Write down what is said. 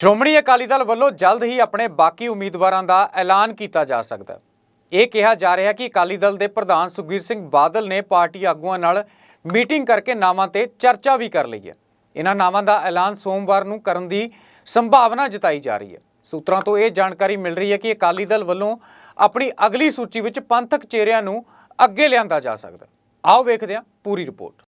ਸ਼੍ਰੋਮਣੀ ਅਕਾਲੀ ਦਲ ਵੱਲੋਂ ਜਲਦ ਹੀ ਆਪਣੇ ਬਾਕੀ ਉਮੀਦਵਾਰਾਂ ਦਾ ਐਲਾਨ ਕੀਤਾ ਜਾ ਸਕਦਾ ਹੈ। ਇਹ ਕਿਹਾ ਜਾ ਰਿਹਾ ਕਿ ਅਕਾਲੀ ਦਲ ਦੇ ਪ੍ਰਧਾਨ ਸੁਖਬੀਰ ਸਿੰਘ ਬਾਦਲ ਨੇ ਪਾਰਟੀ ਆਗੂਆਂ ਨਾਲ ਮੀਟਿੰਗ ਕਰਕੇ ਨਾਵਾਂ ਤੇ ਚਰਚਾ ਵੀ ਕਰ ਲਈ ਹੈ। ਇਹਨਾਂ ਨਾਵਾਂ ਦਾ ਐਲਾਨ ਸੋਮਵਾਰ ਨੂੰ ਕਰਨ ਦੀ ਸੰਭਾਵਨਾ ਜਤਾਈ ਜਾ ਰਹੀ ਹੈ। ਸੂਤਰਾਂ ਤੋਂ ਇਹ ਜਾਣਕਾਰੀ ਮਿਲ ਰਹੀ ਹੈ ਕਿ ਅਕਾਲੀ ਦਲ ਵੱਲੋਂ ਆਪਣੀ ਅਗਲੀ ਸੂਚੀ ਵਿੱਚ ਪੰਥਕ ਚਿਹਰਿਆਂ ਨੂੰ ਅੱਗੇ ਲਿਆਂਦਾ ਜਾ ਸਕਦਾ ਆਓ ਵੇਖਦੇ ਹਾਂ ਪੂਰੀ ਰਿਪੋਰਟ।